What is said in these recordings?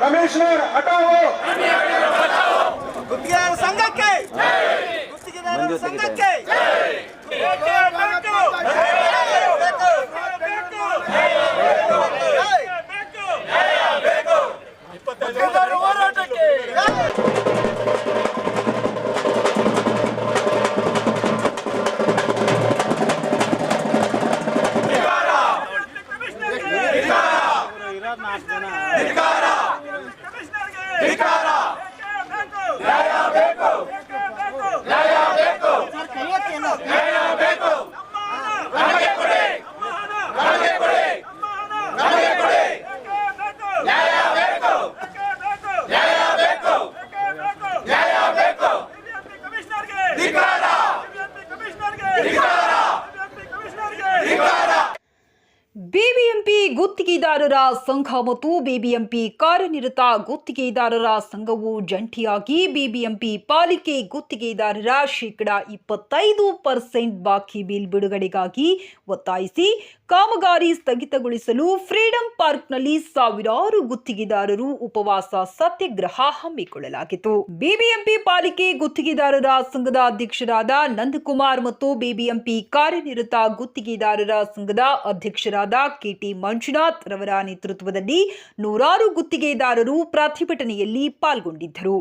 Commissioner ಹಟಾವೋ ಗುತ್ತಿಗೆದಾರರ ಸಂಘಕ್ಕೆ ಗುತ್ತಿಗೆದಾರರ ಸಂಘಕ್ಕೆ ಬೇಕೇ でか ಬಿಬಿಎಂಪಿ ಗುತ್ತಿಗೆದಾರರ ಸಂಘ ಮತ್ತು ಬಿಬಿಎಂಪಿ ಕಾರ್ಯನಿರತ ಗುತ್ತಿಗೆದಾರರ ಸಂಘವು ಜಂಟಿಯಾಗಿ ಬಿಬಿಎಂಪಿ ಪಾಲಿಕೆ ಗುತ್ತಿಗೆದಾರರ ಶೇಕಡಾ ಇಪ್ಪತ್ತೈದು ಪರ್ಸೆಂಟ್ ಬಾಕಿ ಬಿಲ್ ಬಿಡುಗಡೆಗಾಗಿ ಒತ್ತಾಯಿಸಿ ಕಾಮಗಾರಿ ಸ್ಥಗಿತಗೊಳಿಸಲು ಫ್ರೀಡಂ ಪಾರ್ಕ್ನಲ್ಲಿ ಸಾವಿರಾರು ಗುತ್ತಿಗೆದಾರರು ಉಪವಾಸ ಸತ್ಯಾಗ್ರಹ ಹಮ್ಮಿಕೊಳ್ಳಲಾಗಿತ್ತು. ಬಿಬಿಎಂಪಿ ಪಾಲಿಕೆ ಗುತ್ತಿಗೆದಾರರ ಸಂಘದ ಅಧ್ಯಕ್ಷರಾದ ನಂದಕುಮಾರ್ ಮತ್ತು ಬಿಬಿಎಂಪಿ ಕಾರ್ಯನಿರತ ಗುತ್ತಿಗೆದಾರರ ಸಂಘದ ಅಧ್ಯಕ್ಷರಾದ ಕೆಟಿ ಮಂಜುನಾಥ್ ರವರ ನೇತೃತ್ವದಲ್ಲಿ ನೂರಾರು ಗುತ್ತಿಗೆದಾರರು ಪ್ರತಿಭಟನೆಯಲ್ಲಿ ಪಾಲ್ಗೊಂಡಿದ್ದರು.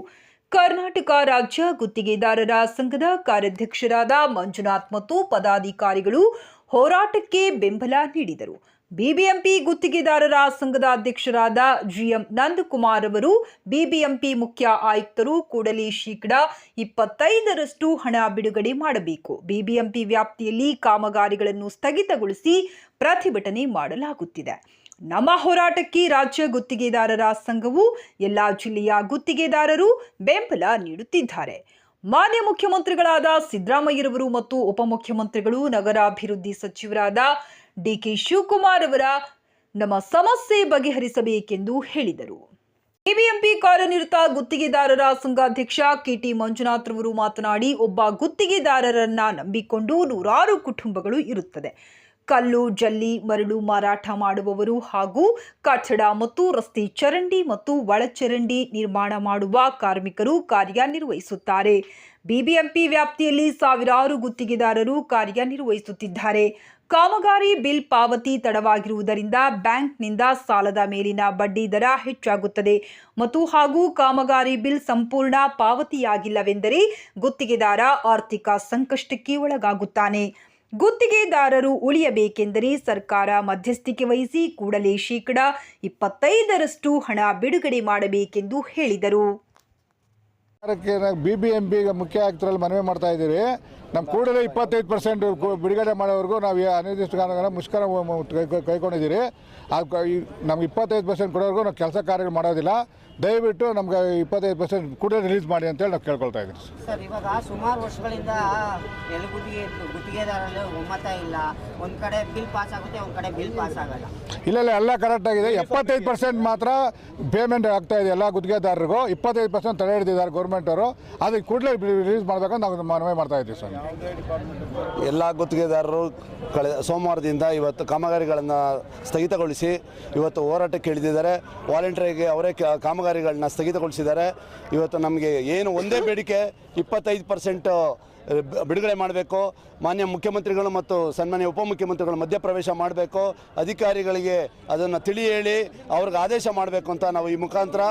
ಕರ್ನಾಟಕ ರಾಜ್ಯ ಗುತ್ತಿಗೆದಾರರ ಸಂಘದ ಕಾರ್ಯಾಧ್ಯಕ್ಷರಾದ ಮಂಜುನಾಥ್ ಮತ್ತು ಪದಾಧಿಕಾರಿಗಳು ಹೋರಾಟಕ್ಕೆ ಬೆಂಬಲ ನೀಡಿದರು. ಬಿಬಿಎಂಪಿ ಗುತ್ತಿಗೆದಾರರ ಸಂಘದ ಅಧ್ಯಕ್ಷರಾದ ಜಿಎಂ ನಂದಕುಮಾರ್ ಅವರು ಬಿಬಿಎಂಪಿ ಮುಖ್ಯ ಆಯುಕ್ತರು ಕೂಡಲೇ ಶೀಕಡ ಇಪ್ಪತ್ತೈದರಷ್ಟು ಹಣ ಬಿಡುಗಡೆ ಮಾಡಬೇಕು. ಬಿಬಿಎಂಪಿ ವ್ಯಾಪ್ತಿಯಲ್ಲಿ ಕಾಮಗಾರಿಗಳನ್ನು ಸ್ಥಗಿತಗೊಳಿಸಿ ಪ್ರತಿಭಟನೆ ಮಾಡಲಾಗುತ್ತಿದೆ. ನಮ್ಮ ಹೋರಾಟಕ್ಕೆ ರಾಜ್ಯ ಗುತ್ತಿಗೆದಾರರ ಸಂಘವು, ಎಲ್ಲಾ ಜಿಲ್ಲೆಯ ಗುತ್ತಿಗೆದಾರರು ಬೆಂಬಲ ನೀಡುತ್ತಿದ್ದಾರೆ. ಮಾನ್ಯ ಮುಖ್ಯಮಂತ್ರಿಗಳಾದ ಸಿದ್ದರಾಮಯ್ಯರವರು ಮತ್ತು ಉಪಮುಖ್ಯಮಂತ್ರಿಗಳು, ನಗರಾಭಿವೃದ್ಧಿ ಸಚಿವರಾದ ಡಿಕೆ ಶಿವಕುಮಾರ್ ಅವರ ನಮ್ಮ ಸಮಸ್ಯೆ ಬಗೆಹರಿಸಬೇಕೆಂದು ಹೇಳಿದರು. ಬಿಬಿಎಂಪಿ ಕಾರ್ಯನಿರತ ಗುತ್ತಿಗೆದಾರರ ಸಂಘಾಧ್ಯಕ್ಷ ಕೆಟಿ ಮಂಜುನಾಥ್ ರವರು ಮಾತನಾಡಿ, ಒಬ್ಬ ಗುತ್ತಿಗೆದಾರರನ್ನ ನಂಬಿಕೊಂಡು ನೂರಾರು ಕುಟುಂಬಗಳು ಇರುತ್ತದೆ. ಕಲ್ಲು, ಜಲ್ಲಿ, ಮರಳು ಮಾರಾಟ ಮಾಡುವವರು ಹಾಗೂ ಕಟ್ಟಡ ಮತ್ತು ರಸ್ತೆ ಚರಂಡಿ ಮತ್ತು ಒಳಚರಂಡಿ ನಿರ್ಮಾಣ ಮಾಡುವ ಕಾರ್ಮಿಕರು ಕಾರ್ಯನಿರ್ವಹಿಸುತ್ತಾರೆ. ಬಿಬಿಎಂಪಿ ವ್ಯಾಪ್ತಿಯಲ್ಲಿ ಸಾವಿರಾರು ಗುತ್ತಿಗೆದಾರರು ಕಾರ್ಯನಿರ್ವಹಿಸುತ್ತಿದ್ದಾರೆ. ಕಾಮಗಾರಿ ಬಿಲ್ ಪಾವತಿ ತಡವಾಗಿರುವುದರಿಂದ ಬ್ಯಾಂಕ್ನಿಂದ ಸಾಲದ ಮೇಲಿನ ಬಡ್ಡಿ ದರ ಹೆಚ್ಚಾಗುತ್ತದೆ ಮತ್ತು ಹಾಗೂ ಕಾಮಗಾರಿ ಬಿಲ್ ಸಂಪೂರ್ಣ ಪಾವತಿಯಾಗಿಲ್ಲವೆಂದರೆ ಗುತ್ತಿಗೆದಾರ ಆರ್ಥಿಕ ಸಂಕಷ್ಟಕ್ಕೆ ಒಳಗಾಗುತ್ತಾನೆ. ಗುತ್ತಿಗೆದಾರರು ಉಳಿಯಬೇಕೆಂದರೆ ಸರ್ಕಾರ ಮಧ್ಯಸ್ಥಿಕೆ ವಹಿಸಿ ಕೂಡಲೇ ಶೇಕಡ ಇಪ್ಪತ್ತೈದರಷ್ಟು ಹಣ ಬಿಡುಗಡೆ ಮಾಡಬೇಕೆಂದು ಹೇಳಿದರು. ಬಿ ಬಿ ಎಂ ಬಿ ಮುಖ್ಯ ಆಯುಕ್ತರಲ್ಲಿ ಮನವಿ ಮಾಡ್ತಾ ಇದ್ದೀವಿ. ನಮ್ಮ ಕೂಡಲೇ ಇಪ್ಪತ್ತೈದು ಪರ್ಸೆಂಟ್ ಬಿಡುಗಡೆ ಮಾಡೋವರೆಗೂ ನಾವು ಅನಿರ್ದಿಷ್ಟ ಕಾರಣಗಳ ಮುಷ್ಕರ ಕೈಗೊಂಡಿದ್ದೀರಿ ನಮ್ಗೆ ಇಪ್ಪತ್ತೈದು ಪರ್ಸೆಂಟ್ ಕೊಡೋವರೆಗೂ ನಾವು ಕೆಲಸ ಕಾರ್ಯಗಳು ಮಾಡೋದಿಲ್ಲ. ದಯವಿಟ್ಟು ನಮ್ಗೆ ಇಪ್ಪತ್ತೈದು ಪರ್ಸೆಂಟ್ ಕೂಡಲೇ ರಿಲೀಸ್ ಮಾಡಿ ಅಂತೇಳಿ ನಾವು ಕೇಳ್ಕೊಳ್ತಾ ಇದ್ದೀವಿ ಸರ್ ಇವಾಗ ಸುಮಾರು ವರ್ಷಗಳಿಂದ ನೆಲಗುತ್ತಿಗೆ ಗುತ್ತಿಗೆದಾರರಲ್ಲಿ ಒಮ್ಮತ ಇಲ್ಲ. ಒಂದ್ ಕಡೆ ಬಿಲ್ ಪಾಸ್ ಆಗುತ್ತೆ ಒಂದ್ ಕಡೆ ಬಿಲ್ ಪಾಸ್ ಆಗಲ್ಲ. ಇಲ್ಲ ಇಲ್ಲ ಎಲ್ಲ ಕರೆಕ್ಟ್ ಆಗಿದೆ. ಎಪ್ಪತ್ತೈದು ಪರ್ಸೆಂಟ್ ಮಾತ್ರ ಪೇಮೆಂಟ್ ಆಗ್ತಾ ಇದೆ ಎಲ್ಲ ಗುತ್ತಿಗೆದಾರರಿಗೂ. ಇಪ್ಪತ್ತೈದು ಪರ್ಸೆಂಟ್ ತಡೆ ಹಿಡಿದಿದ್ದಾರೆ ಗೌರ್ಮೆಂಟ್ ಅವರು. ಅದಕ್ಕೆ ಕೂಡಲೇ ರಿಲೀಸ್ ಮಾಡಬೇಕಂತ ನಾವು ಮನವಿ ಮಾಡ್ತಾ ಇದ್ದೀವಿ ಸರ್. ಎಲ್ಲ ಗುತ್ತಿಗೆದಾರರು ಕಳೆದ ಸೋಮವಾರದಿಂದ ಇವತ್ತು ಕಾಮಗಾರಿಗಳನ್ನು ಸ್ಥಗಿತಗೊಳಿಸಿ ಇವತ್ತು ಹೋರಾಟಕ್ಕೆ ಇಳಿದಿದ್ದಾರೆ. ವಾಲಂಟಿಯರ್ಗೆ ಅವರೇ ಕಾಮಗಾರಿಗಳನ್ನ ಸ್ಥಗಿತಗೊಳಿಸಿದ್ದಾರೆ. ಇವತ್ತು ನಮಗೆ ಏನು ಒಂದೇ ಬೇಡಿಕೆ ಇಪ್ಪತ್ತೈದು ಪರ್ಸೆಂಟ್ ಬಿಡುಗಡೆ ಮಾಡಬೇಕು. ಮಾನ್ಯ ಮುಖ್ಯಮಂತ್ರಿಗಳು ಮತ್ತು ಸನ್ಮಾನ್ಯ ಉಪಮುಖ್ಯಮಂತ್ರಿಗಳು ಮಧ್ಯಪ್ರವೇಶ ಮಾಡಬೇಕು. ಅಧಿಕಾರಿಗಳಿಗೆ ಅದನ್ನು ತಿಳಿ ಹೇಳಿ ಅವ್ರಿಗೆ ಆದೇಶ ಮಾಡಬೇಕು ಅಂತ ನಾವು ಈ ಮುಖಾಂತರ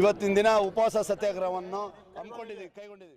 ಇವತ್ತಿನ ದಿನ ಉಪವಾಸ ಸತ್ಯಾಗ್ರಹವನ್ನು ಹಮ್ಮಿಕೊಂಡಿದ್ದೀವಿ, ಕೈಗೊಂಡಿದ್ದೀವಿ.